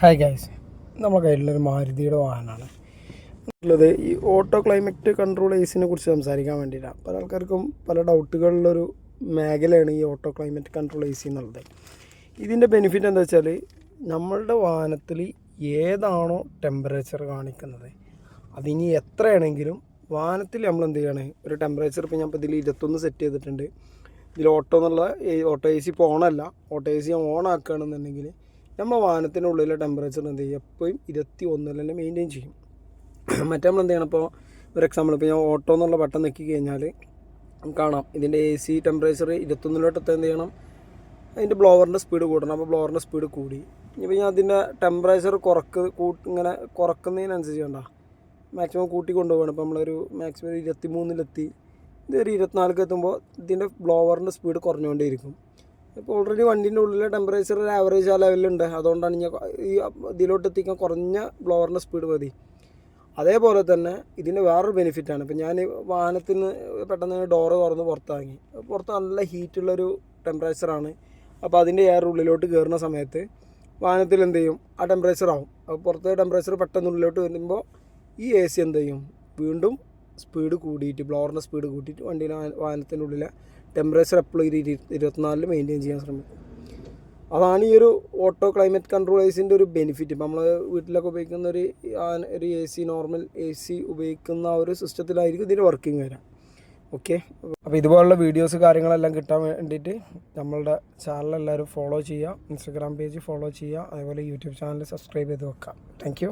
Hi guys നമ്മുടെ കയ്യിലുള്ളൊരു മാരുതിയുടെ വാഹനമാണ്. ഉള്ളത് ഈ ഓട്ടോ ക്ലൈമറ്റ് കൺട്രോൾ ഏസിനെ കുറിച്ച് സംസാരിക്കാൻ വേണ്ടിയിട്ടാണ്. പല ആൾക്കാർക്കും പല ഡൗട്ടുകളിലൊരു മേഖലയാണ് ഈ auto climate control A C എന്നുള്ളത്. ഇതിന്റെ ബെനിഫിറ്റ് എന്താ വെച്ചാൽ നമ്മളുടെ വാഹനത്തിൽ ഏതാണോ ടെമ്പറേച്ചർ കാണിക്കുന്നത്. അതിനി എത്രയാണെങ്കിലും വാഹനത്തിൽ നമ്മൾ എന്ത് ചെയ്യുകയാണ് ഒരു ടെമ്പറേച്ചർ ഇപ്പോൾ ഞാൻ ഇപ്പോൾ ഇതിൽ ഇരുപത്തൊന്ന് സെറ്റ് ചെയ്തിട്ടുണ്ട്. ഇതിൽ ഓട്ടോ എന്നുള്ള ഓട്ടോ എ സി ഇപ്പോൾ ഓണല്ല ഓട്ടോ എ സി ഓൺ ആക്കുകയാണെന്നുണ്ടെങ്കിൽ നമ്മുടെ ഉള്ളിലെ ടെമ്പറേച്ചർ എന്ത് ചെയ്യും? എപ്പോഴും ഇരുപത്തി ഒന്നിൽ തന്നെ മെയിന്റെയിൻ ചെയ്യും. മറ്റേ നമ്മൾ എന്ത് ചെയ്യണം ഇപ്പോൾ ഒരു എക്സാമ്പിൾ ഇപ്പോൾ ഞാൻ ഓട്ടോ എന്നുള്ള ബട്ടൺ നെക്കി കഴിഞ്ഞാൽ കാണാം. ഇതിന്റെ എ സി ടെമ്പറേച്ചർ ഇരുപത്തൊന്നിലോട്ട് എന്ത് ചെയ്യണം? അതിന്റെ ബ്ലോവറിന്റെ സ്പീഡ് കൂട്ടണം അപ്പോൾ ബ്ലോവറിന്റെ സ്പീഡ് കൂടി. ഇപ്പോൾ ഞാൻ അതിന്റെ ടെമ്പറേച്ചർ കുറക്ക് കൂട്ട് ഇങ്ങനെ കുറക്കുന്നതിനനുസരിച്ച് കണ്ട. മാക്സിമം കൂട്ടി കൊണ്ടുപോകണം ഇപ്പോൾ നമ്മളൊരു മാക്സിമം ഇരുപത്തി മൂന്നിലെത്തി ഇതൊരു ഇരുപത്തിനാലിലേക്ക് എത്തുമ്പോൾ ഇതിന്റെ ബ്ലോവറിന്റെ സ്പീഡ് കുറഞ്ഞുകൊണ്ടേയിരിക്കും. ഇപ്പോൾ ഓൾറെഡി വണ്ടീന്റെ ഉള്ളിലെ ടെമ്പറേച്ചർ ഒരു ആവറേജ് ആ ലെവലുണ്ട് അതുകൊണ്ടാണ് ഞാൻ ഈ ഇതിലോട്ട് എത്തിക്കാൻ കുറഞ്ഞ ബ്ലോവറിന്റെ സ്പീഡ് മതി. അതേപോലെ തന്നെ ഇതിന്റെ വേറൊരു ബെനിഫിറ്റാണ് ഇപ്പം ഞാൻ വാഹനത്തിന് പെട്ടെന്ന് ഡോറ് തുറന്ന് പുറത്താങ്ങി പുറത്ത് നല്ല ഹീറ്റുള്ളൊരു ടെമ്പറേച്ചറാണ് അപ്പോൾ അതിന്റെ എയർ ഉള്ളിലോട്ട് കയറുന്ന സമയത്ത് വാഹനത്തിൽ എന്ത് ചെയ്യും? ആ ടെമ്പറേച്ചർ ആവും. അപ്പോൾ പുറത്തെ ടെമ്പറേച്ചർ പെട്ടെന്ന് ഉള്ളിലോട്ട് വരുമ്പോൾ ഈ എ സി എന്ത് ചെയ്യും? വീണ്ടും സ്പീഡ് കൂടിയിട്ട് ബ്ലോറിന്റെ സ്പീഡ് കൂട്ടിയിട്ട് വണ്ടീന്റെ വാഹനത്തിന്റെ ഉള്ളിലെ ടെമ്പറേച്ചർ എപ്പോഴും ഒരു ഇരു ഇരുപത്തിനാലിൽ മെയിന്റെയിൻ ചെയ്യാൻ ശ്രമിക്കും. അതാണ് ഈ ഒരു ഓട്ടോ ക്ലൈമറ്റ് കൺട്രോൾ ഒരു ബെനിഫിറ്റ് ഇപ്പം നമ്മൾ വീട്ടിലൊക്കെ ഉപയോഗിക്കുന്ന ഒരു ഒരു A C normal A C ഉപയോഗിക്കുന്ന ആ ഒരു സിസ്റ്റത്തിലായിരിക്കും ഇതിന്റെ വർക്കിംഗ് വരാം. ഓക്കെ അപ്പോൾ ഇതുപോലുള്ള വീഡിയോസ് കാര്യങ്ങളെല്ലാം കിട്ടാൻ വേണ്ടിയിട്ട് നമ്മളുടെ ചാനൽ എല്ലാവരും ഫോളോ ചെയ്യുക. ഇൻസ്റ്റഗ്രാം പേജ് ഫോളോ ചെയ്യുക. അതേപോലെ യൂട്യൂബ് ചാനൽ സബ്സ്ക്രൈബ് ചെയ്ത് വെക്കാം താങ്ക്